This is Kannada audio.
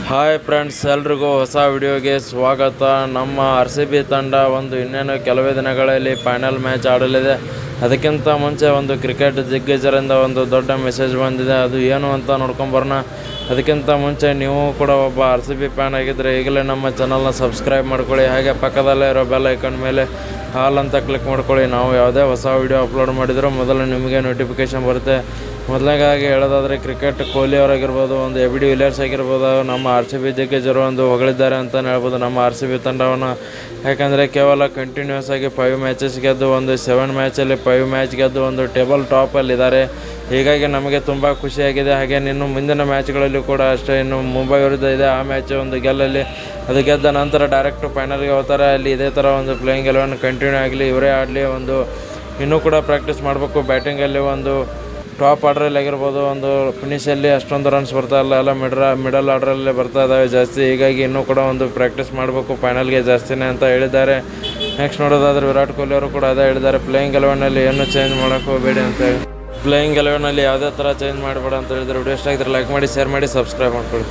ಹಾಯ್ ಫ್ರೆಂಡ್ಸ್ ಎಲ್ರಿಗೂ ಹೊಸ ವಿಡಿಯೋಗೆ ಸ್ವಾಗತ. ನಮ್ಮ ಆರ್ ಸಿ ಬಿ ತಂಡ ಒಂದು ಇನ್ನೇನು ಕೆಲವೇ ದಿನಗಳಲ್ಲಿ ಫೈನಲ್ ಮ್ಯಾಚ್ ಆಡಲಿದೆ. ಅದಕ್ಕಿಂತ ಮುಂಚೆ ಒಂದು ಕ್ರಿಕೆಟ್ ದಿಗ್ಗಜರಿಂದ ಒಂದು ದೊಡ್ಡ ಮೆಸೇಜ್ ಬಂದಿದೆ. ಅದು ಏನು ಅಂತ ನೋಡ್ಕೊಂಬರೋಣ ಅದಕ್ಕಿಂತ ಮುಂಚೆ ನೀವು ಕೂಡ ಒಬ್ಬ ಆರ್ ಸಿ ಬಿ ಫ್ಯಾನ್ ಆಗಿದ್ದರೆ ಈಗಲೇ ನಮ್ಮ ಚಾನಲ್ನ ಸಬ್ಸ್ಕ್ರೈಬ್ ಮಾಡ್ಕೊಳ್ಳಿ. ಹಾಗೆ ಪಕ್ಕದಲ್ಲೇ ಇರೋ ಬೆಲ್ ಐಕನ್ ಮೇಲೆ ಹಾಲ್ ಅಂತ ಕ್ಲಿಕ್ ಮಾಡ್ಕೊಳ್ಳಿ. ನಾವು ಯಾವುದೇ ಹೊಸ ವಿಡಿಯೋ ಅಪ್ಲೋಡ್ ಮಾಡಿದರೂ ಮೊದಲು ನಿಮಗೆ ನೋಟಿಫಿಕೇಶನ್ ಬರುತ್ತೆ. ಮೊದಲನೇಗಾಗಿ ಹೇಳೋದಾದರೆ ಕ್ರಿಕೆಟ್ ಕೊಹ್ಲಿ ಅವರಾಗಿರ್ಬೋದು, ಒಂದು ಎ ಬಿ ಡಿ ವಿಲಿಯರ್ಸ್ ಆಗಿರ್ಬೋದು, ನಮ್ಮ ಆರ್ ಸಿ ಬಿ ದಿಗ್ಗಜರು ಒಂದು ಹೊಗಳಿದ್ದಾರೆ ಅಂತಲೇ ಹೇಳ್ಬೋದು. ನಮ್ಮ ಆರ್ ಸಿ ಬಿ ತಂಡವನ್ನು ಯಾಕಂದರೆ ಕೇವಲ ಕಂಟಿನ್ಯೂಸ್ ಆಗಿ ಫೈವ್ ಮ್ಯಾಚಸ್ ಗೆದ್ದು, ಒಂದು ಸೆವೆನ್ ಮ್ಯಾಚಲ್ಲಿ ಫೈವ್ ಮ್ಯಾಚ್ ಗೆದ್ದು, ಒಂದು ಟೇಬಲ್ ಟಾಪಲ್ಲಿದ್ದಾರೆ ಹೀಗಾಗಿ ನಮಗೆ ತುಂಬ ಖುಷಿಯಾಗಿದೆ. ಹಾಗೆ ಇನ್ನು ಮುಂದಿನ ಮ್ಯಾಚ್ಗಳಲ್ಲಿ ಕೂಡ ಅಷ್ಟೇ, ಇನ್ನು ಮುಂಬೈ ವಿರುದ್ಧ ಇದೆ. ಆ ಮ್ಯಾಚ್ ಒಂದು ಗೆಲ್ಲಲ್ಲಿ, ಅದು ಗೆದ್ದ ನಂತರ ಡೈರೆಕ್ಟ್ ಫೈನಲ್ಗೆ ಹೋಗ್ತಾರೆ. ಅಲ್ಲಿ ಇದೇ ಥರ ಒಂದು ಪ್ಲೇಯಿಂಗ್ ಎಲೆವನ್ ಕಂಟಿನ್ಯೂ ಆಗಲಿ, ಇವರೇ ಆಡಲಿ ಒಂದು ಇನ್ನೂ ಕೂಡ ಪ್ರಾಕ್ಟೀಸ್ ಮಾಡಬೇಕು. ಬ್ಯಾಟಿಂಗಲ್ಲಿ ಒಂದು ಟಾಪ್ ಆರ್ಡ್ರಲ್ಲಿ ಆಗಿರ್ಬೋದು, ಒಂದು ಫಿನಿಷಲ್ಲಿ ಅಷ್ಟೊಂದು ರನ್ಸ್ ಬರ್ತಾ ಇಲ್ಲ, ಎಲ್ಲ ಮಿಡ್ರ ಮಿಡಲ್ ಆರ್ಡ್ರಲ್ಲೇ ಬರ್ತಾ ಇದ್ದಾವೆ ಜಾಸ್ತಿ. ಹೀಗಾಗಿ ಇನ್ನೂ ಕೂಡ ಒಂದು ಪ್ರಾಕ್ಟೀಸ್ ಮಾಡಬೇಕು ಫೈನಲ್ಗೆ ಜಾಸ್ತಿನೇ ಅಂತ ಹೇಳಿದ್ದಾರೆ. ನೆಕ್ಸ್ಟ್ ನೋಡೋದಾದ್ರೆ ವಿರಾಟ್ ಕೊಹ್ಲಿ ಅವರು ಕೂಡ ಅದೇ ಹೇಳಿದ್ದಾರೆ ಪ್ಲೇಯಿಂಗ್ ಎಲೆವನಲ್ಲಿ ಏನು ಚೇಂಜ್ ಮಾಡೋಕ್ಕೆ ಹೋಗಬೇಡಿ ಅಂತ ಹೇಳಿ. ಪ್ಲೇಯಿಂಗ್ ಎಲೆವನಲ್ಲಿ ಯಾವುದೇ ಥರ ಚೇಂಜ್ ಮಾಡಬೇಡ ಅಂತ ಹೇಳಿದ್ರೆ ವಿಡಿಯೋ ಇಷ್ಟ ಆಗಿದ್ರೆ ಲೈಕ್ ಮಾಡಿ ಶೇರ್ ಮಾಡಿ ಸಬ್ಸ್ಕ್ರೈಬ್ ಮಾಡ್ಕೊಳ್ಳಿ.